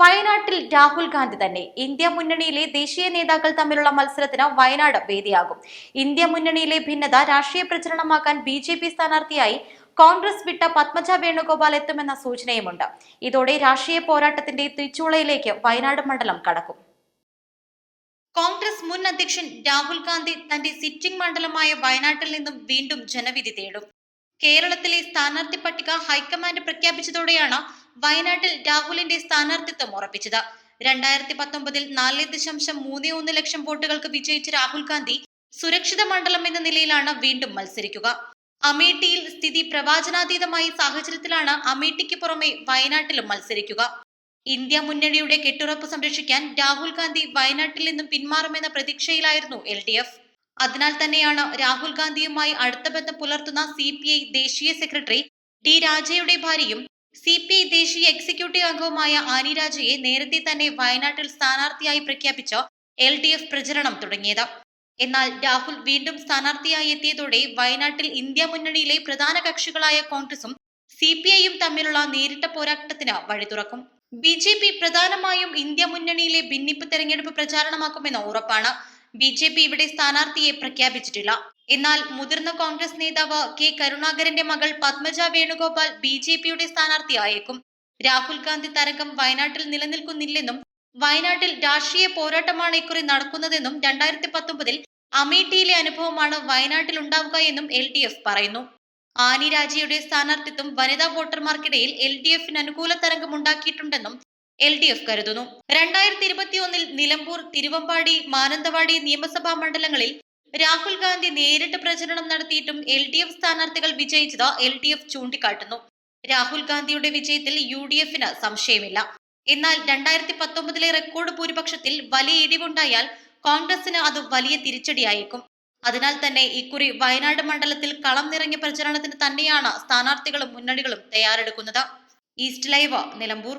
വയനാട്ടിൽ രാഹുൽ ഗാന്ധി തന്നെ. ഇന്ത്യ മുന്നണിയിലെ ദേശീയ നേതാക്കൾ തമ്മിലുള്ള മത്സരത്തിന് വയനാട് വേദിയാകും. ഇന്ത്യ മുന്നണിയിലെ ഭിന്നത രാഷ്ട്രീയ പ്രചരണമാക്കാൻ ബി ജെ പി സ്ഥാനാർത്ഥിയായി കോൺഗ്രസ് വിട്ട പത്മജ വേണുഗോപാൽ എത്തുമെന്ന സൂചനയുമുണ്ട്. ഇതോടെ രാഷ്ട്രീയ പോരാട്ടത്തിന്റെ തിരിച്ചുളയിലേക്ക് വയനാട് മണ്ഡലം കടക്കും. കോൺഗ്രസ് മുൻ അധ്യക്ഷൻ രാഹുൽ ഗാന്ധി തന്റെ സിറ്റിംഗ് മണ്ഡലമായ വയനാട്ടിൽ നിന്നും വീണ്ടും ജനവിധി തേടും. കേരളത്തിലെ സ്ഥാനാർത്ഥി പട്ടിക ഹൈക്കമാൻഡ് പ്രഖ്യാപിച്ചതോടെയാണ് വയനാട്ടിൽ രാഹുലിന്റെ സ്ഥാനാർത്ഥിത്വം ഉറപ്പിച്ചത്. രണ്ടായിരത്തി പത്തൊമ്പതിൽ നാല് ദശാംശം മൂന്ന് ഒന്ന് ലക്ഷം വോട്ടുകൾക്ക് വിജയിച്ച രാഹുൽ ഗാന്ധി സുരക്ഷിത മണ്ഡലം എന്ന നിലയിലാണ് വീണ്ടും മത്സരിക്കുക. അമേഠിയിൽ സ്ഥിതി പ്രവാചനാതീതമായ സാഹചര്യത്തിലാണ് അമേഠിക്ക് പുറമെ വയനാട്ടിലും മത്സരിക്കുക. ഇന്ത്യ മുന്നണിയുടെ കെട്ടുറപ്പ് സംരക്ഷിക്കാൻ രാഹുൽ ഗാന്ധി വയനാട്ടിൽ നിന്നും പിന്മാറുമെന്ന പ്രതീക്ഷയിലായിരുന്നു എൽ ഡി എഫ്. അതിനാൽ തന്നെയാണ് രാഹുൽ ഗാന്ധിയുമായി അടുത്ത ബന്ധം പുലർത്തുന്ന സി പി ഐ ദേശീയ സെക്രട്ടറി ടി രാജയുടെ ഭാര്യയും സി പി ഐ ദേശീയ എക്സിക്യൂട്ടീവ് അംഗവുമായ ആനി രാജയെ നേരത്തെ തന്നെ വയനാട്ടിൽ സ്ഥാനാർത്ഥിയായി പ്രഖ്യാപിച്ച എൽ ഡി എഫ് പ്രചരണം തുടങ്ങിയത്. എന്നാൽ രാഹുൽ വീണ്ടും സ്ഥാനാർത്ഥിയായി എത്തിയതോടെ വയനാട്ടിൽ ഇന്ത്യ മുന്നണിയിലെ പ്രധാന കക്ഷികളായ കോൺഗ്രസും സി പി ഐയും തമ്മിലുള്ള നേരിട്ട പോരാട്ടത്തിന് വഴി തുറക്കും ബി ജെ പി പ്രധാനമായും ഇന്ത്യ മുന്നണിയിലെ ഭിന്നിപ്പ് തെരഞ്ഞെടുപ്പ് പ്രചാരണമാക്കുമെന്ന് ഉറപ്പാണ്. ബി ജെ പി ഇവിടെ സ്ഥാനാർത്ഥിയെ പ്രഖ്യാപിച്ചിട്ടില്ല. എന്നാൽ മുതിർന്ന കോൺഗ്രസ് നേതാവ് കെ കരുണാകരന്റെ മകൾ പത്മജ വേണുഗോപാൽ ബി ജെ പിയുടെ സ്ഥാനാർത്ഥിയായേക്കും. രാഹുൽ ഗാന്ധി തരംഗം വയനാട്ടിൽ നിലനിൽക്കുന്നില്ലെന്നും വയനാട്ടിൽ രാഷ്ട്രീയ പോരാട്ടമാണ് ഇക്കുറി നടക്കുന്നതെന്നും രണ്ടായിരത്തി പത്തൊമ്പതിൽ അമേഠിയിലെ അനുഭവമാണ് വയനാട്ടിൽ ഉണ്ടാവുക എന്നും എൽ ഡി എഫ് പറയുന്നു. ആനി രാജയുടെ സ്ഥാനാർത്ഥിത്വം വനിതാ വോട്ടർമാർക്കിടയിൽ എൽ ഡി എഫിന് അനുകൂല തരംഗം ഉണ്ടാക്കിയിട്ടുണ്ടെന്നും എൽ ഡി എഫ് കരുതുന്നു. രണ്ടായിരത്തി ഇരുപത്തിയൊന്നിൽ നിലമ്പൂർ തിരുവമ്പാടി മാനന്തവാടി നിയമസഭാ മണ്ഡലങ്ങളിൽ രാഹുൽ ഗാന്ധി നേരിട്ട് പ്രചരണം നടത്തിയിട്ടും എൽ ഡി എഫ് സ്ഥാനാർത്ഥികൾ വിജയിച്ചത് എൽ ഡി എഫ് ചൂണ്ടിക്കാട്ടുന്നു. രാഹുൽ ഗാന്ധിയുടെ വിജയത്തിൽ യു ഡി എഫിന് സംശയമില്ല. എന്നാൽ രണ്ടായിരത്തി പത്തൊമ്പതിലെ റെക്കോർഡ് ഭൂരിപക്ഷത്തിൽ വലിയ ഇടിവുണ്ടായാൽ കോൺഗ്രസിന് അത് വലിയ തിരിച്ചടിയായേക്കും. അതിനാൽ തന്നെ ഇക്കുറി വയനാട് മണ്ഡലത്തിൽ കളം നിറഞ്ഞ പ്രചരണത്തിന് തന്നെയാണ് സ്ഥാനാർത്ഥികളും മുന്നണികളും തയ്യാറെടുക്കുന്നത്. East live Nilambur.